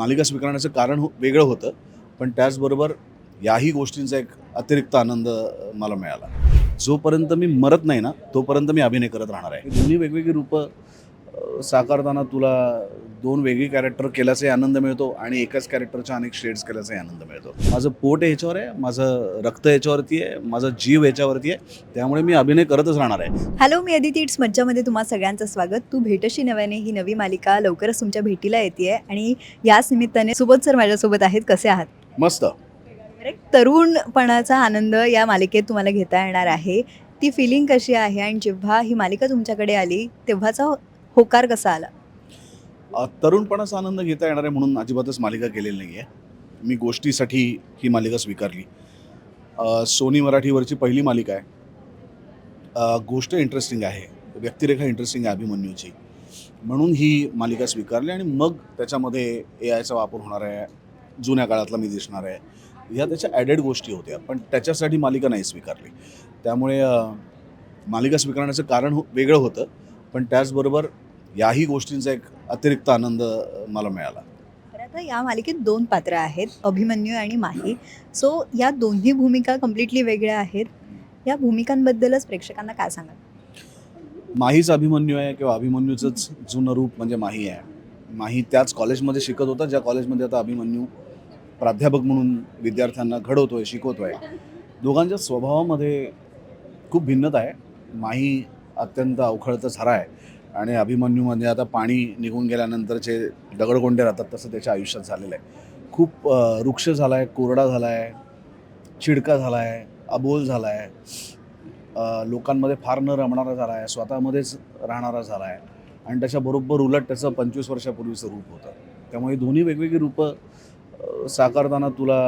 मालिका स्वीकारण्याचं कारण हो- वेगळं होतं पण त्याचबरोबर याही गोष्टींचा एक अतिरिक्त आनंद मला मिळाला. जोपर्यंत मी मरत नाही ना तोपर्यंत मी अभिनय करत राहणार आहे. दोन्ही वेगवेगळी रूपं साकारताना तुला दोन वेगळी कॅरेक्टर केल्याचाही आनंद मिळतो आणि एकाच कॅरेक्टरच्या अनेक शेड्स केल्याचाही आनंद मिळतो. माझं पोट ह्याच्यावर आहे माझं रक्त याच्यावरती आहे माझा जीव याच्यावरती आहे त्यामुळे मी अभिनय करतच राहणार आहे. हॅलो मी अदिती इट्स मज्जामध्ये तुम्हा सगळ्यांचं स्वागत. तू भेटशी नव्याने ही नवी मालिका लवकरच तुमच्या भेटीला येते आणि याच निमित्ताने सुबोध सर माझ्यासोबत आहेत. कसे आहात? मस्त. तरुणपणाचा आनंद या मालिकेत तुम्हाला घेता येणार आहे. ती फिलिंग कशी आहे? आणि जेव्हा ही मालिका तुमच्याकडे आली तेव्हाचा होकार कसा आला? तरुणपणाचा आनंद घेता येणार आहे म्हणून अजिबातच मालिका केलेली नाही आहे. मी गोष्टीसाठी ही मालिका स्वीकारली. सोनी मराठीवरची पहिली मालिका आहे. गोष्ट इंटरेस्टिंग आहे. व्यक्तिरेखा इंटरेस्टिंग आहे अभिमन्यूची. म्हणून ही मालिका स्वीकारली आणि मग त्याच्यामध्ये ए आयचा वापर होणार आहे. जुन्या काळातला मी दिसणार आहे. ह्या त्याच्या ॲडेड गोष्टी होत्या पण त्याच्यासाठी मालिका नाही स्वीकारली. त्यामुळे मालिका स्वीकारण्याचं कारण हो- वेगळं होतं. पण त्याचबरोबर याही गोष्टींचा एक अतिरिक्त आनंद मला मिळाला. आता या मालिकेत दोन पात्र आहेत अभिमन्यू आणि माही. सो या दोन्ही भूमिका कम्प्लिटली वेगळ्या आहेत. या भूमिकांबद्दलच प्रेक्षकांना काय सांगाल? माहीच अभिमन्यू आहे किंवा अभिमन्यूचंच जुनं रूप म्हणजे माही आहे. माही त्याच कॉलेजमध्ये शिकत होता ज्या कॉलेजमध्ये आता अभिमन्यू प्राध्यापक म्हणून विद्यार्थ्यांना घडवतोय शिकवतोय. दोघांच्या स्वभावामध्ये खूप भिन्नता आहे. माही अत्यंत अवखळतं झरा आहे. आणि अभिमन्यूमध्ये आता पाणी निघून गेल्यानंतरचे दगडगोंडे राहतात तसं त्याच्या आयुष्यात झालेलं आहे. खूप वृक्ष झाला आहे कोरडा झाला आहे चिडका झाला आहे अबोल झाला आहे लोकांमध्ये फार न रमणारा झाला आहे स्वतःमध्येच राहणारा झाला आहे आणि त्याच्याबरोबर उलट त्याचं पंचवीस वर्षापूर्वीचं रूप होतं. त्यामुळे दोन्ही वेगवेगळी रूपं साकारताना तुला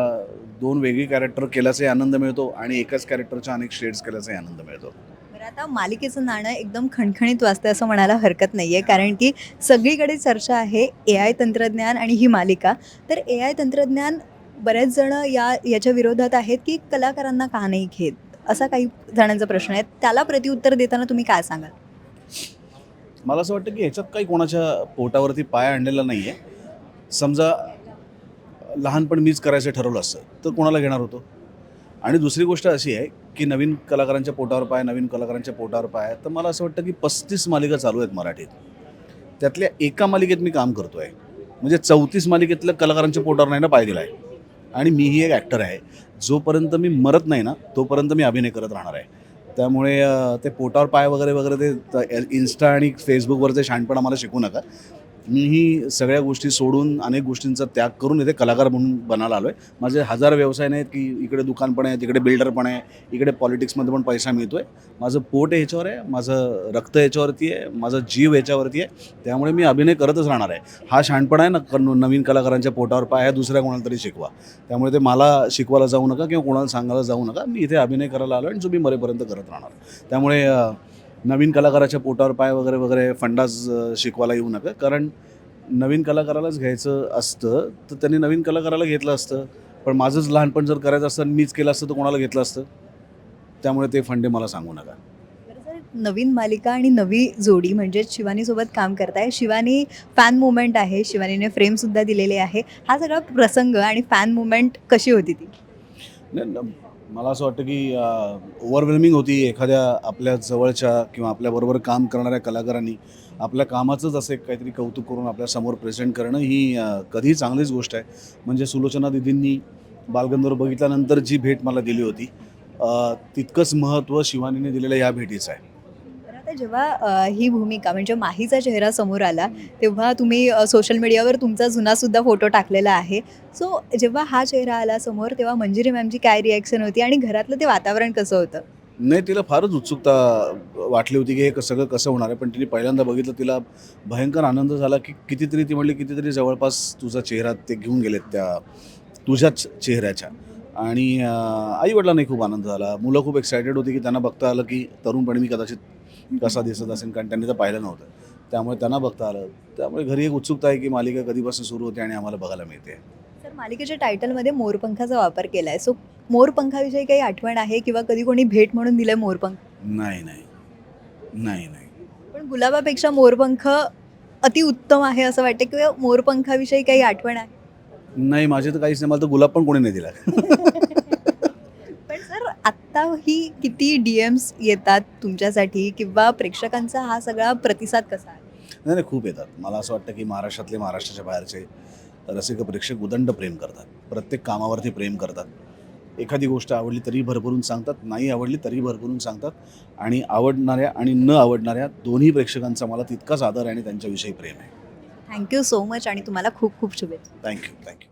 दोन वेगळी कॅरेक्टर केल्याचाही आनंद मिळतो आणि एकाच कॅरेक्टरच्या अनेक शेड्स केल्याचाही आनंद मिळतो. तर आता मालिकेचं नाणं एकदम खणखणीत वाजतं असं म्हणायला हरकत नाही आहे कारण की सगळीकडे चर्चा आहे ए आय तंत्रज्ञान आणि ही मालिका. तर ए आय तंत्रज्ञान बरेच जण या याच्या विरोधात आहेत की कलाकारांना का नाही घेत? असा काही जणांचा प्रश्न आहे. त्याला प्रतिउत्तर देताना तुम्ही काय सांगाल? मला असं वाटतं की ह्याच्यात काही कोणाच्या पोटावरती पाय आणलेला नाही आहे समजा लहानपण मीच करायचं ठरवलं असतं तर कोणाला घेणार होतो? आणि दुसरी गोष्ट अशी आहे की नवीन कलाकारांच्या पोटावर पाय नवीन कलाकारांच्या पोटावर पाय तर मला असं वाटतं की पस्तीस मालिका चालू आहेत मराठीत. त्यातल्या एका मालिकेत मी काम करतो आहे म्हणजे चौतीस मालिकेतल्या कलाकारांच्या पोटावर नाही ना पाय दिला आहे आणि मीही एक ॲक्टर आहे. जोपर्यंत मी मरत नाही ना तोपर्यंत मी अभिनय करत राहणार आहे. त्यामुळे ते पोटावर पाय वगैरे वगैरे ते इन्स्टा आणि फेसबुकवरचे शहाणपण आम्हाला शिकू नका. मीही सगळ्या गोष्टी सोडून अनेक गोष्टींचा त्याग करून इथे कलाकार म्हणून बनायला आलो आहे माझे हजार व्यवसाय नाहीत की इकडे दुकान पण आहे तिकडे बिल्डर पण आहे इकडे पॉलिटिक्समध्ये पण पैसा मिळतो आहे माझं पोट ह्याच्यावर आहे माझं रक्त ह्याच्यावरती आहे माझा जीव ह्याच्यावरती आहे. त्यामुळे मी अभिनय करतच राहणार आहे. हा शहाणपणा आहे ना नवीन कलाकारांच्या पोटावर पाय आहे दुसऱ्या कोणाला तरी शिकवा. त्यामुळे ते मला शिकवायला जाऊ नका किंवा कोणाला सांगायला जाऊ नका. मी इथे अभिनय करायला आलो आणि जो मी मरेपर्यंत करत राहणार. त्यामुळे नवीन कलाकाराच्या पोटावर पाय वगैरे वगैरे फंडाज शिकवायला येऊ नका. कारण नवीन कलाकारालाच घ्यायचं असतं तर त्यांनी नवीन कलाकाराला घेतलं असतं. पण माझंच लहानपण जर करायचं असतं मीच केलं असतं तर कोणाला घेतलं असतं? त्यामुळे ते फंडे मला सांगू नका. नवीन मालिका आणि नवी जोडी म्हणजे शिवानीसोबत काम करताय. शिवानी फॅन मुवमेंट आहे. शिवानीने फ्रेमसुद्धा दिलेले आहे. हा सगळा प्रसंग आणि फॅन मुवमेंट कशी होती ती? मला असं वाटतं की ओव्हरवेल्मिंग होती एखाद्या आपल्या जवळच्या किंवा आपल्याबरोबर काम करणाऱ्या कलाकारांनी. आपल्या कामाचंच असं एक काहीतरी कौतुक करून आपल्यासमोर प्रेझेंट करणं ही कधीही चांगलीच गोष्ट आहे. म्हणजे सुलोचना दिदींनी बालगंधर्व बघितल्यानंतर जी भेट मला दिली होती तितकंच महत्त्व शिवानीने दिलेलं या भेटीचं आहे. आता जेव्हा ही भूमिका म्हणजे माहीचा चेहरा समोर आला तेव्हा तुम्ही सोशल मीडियावर तुमचा जुनासुद्धा फोटो टाकलेला आहे. सो जेव्हा हा चेहरा आला समोर तेव्हा मंजिरी मॅमची काय रिॲक्शन होती आणि घरातलं ते वातावरण कसं होतं? नाही तिला फारच उत्सुकता वाटली होती की हे सगळं कसं होणार आहे पण तिने पहिल्यांदा बघितलं तिला भयंकर आनंद झाला की कितीतरी ती म्हणली कितीतरी जवळपास तुझा चेहरा ते घेऊन गेलेत त्या तुझ्याच चेहऱ्याच्या. आणि आई वडिलांनाही खूप आनंद झाला. मुलं खूप एक्सायटेड होती की त्यांना बघता आलं की तरुणपणी मी कदाचित कसा दिसत असेल कारण त्यांनी तर पाहिलं नव्हतं. त्यामुळे त्यांना बघता आलं. त्यामुळे घरी एक उत्सुकता आहे की मालिका कधीपासून सुरू होते आणि आम्हाला बघायला मिळते. सर मालिकेच्या टायटलमध्ये मोरपंखाचा वापर केला आहे सो मोरपंखाविषयी काही आठवण आहे किंवा कधी कोणी भेट म्हणून दिलं मोरपंख? नाही नाही. नाही नाही. पण गुलाबापेक्षा मोरपंख अतिउत्तम आहे असं वाटतं किंवा मोरपंखाविषयी काही आठवण आहे? नाही माझे तर काहीच नाही. मला तर गुलाब पण कोणी नाही दिला. सर आत्ताही किती डी एम्स येतात तुमच्यासाठी किंवा प्रेक्षकांचा हा सगळा प्रतिसाद कसा आहे? नाही नाही खूप येतात. मला असं वाटतं की महाराष्ट्रातले महाराष्ट्राच्या बाहेरचे रसिक प्रेक्षक उदंड प्रेम करतात. प्रत्येक कामावरती प्रेम करतात. एखादी गोष्ट आवडली तरी भरभरून सांगतात नाही आवडली तरी भरभरून सांगतात आणि आवडणाऱ्या आणि न आवडणाऱ्या दोन्ही प्रेक्षकांचा मला तितकाच आदर आहे आणि त्यांच्याविषयी प्रेम आहे. थँक्यू सो मच आणि तुम्हाला खूप खूप शुभेच्छा. Thank you thank you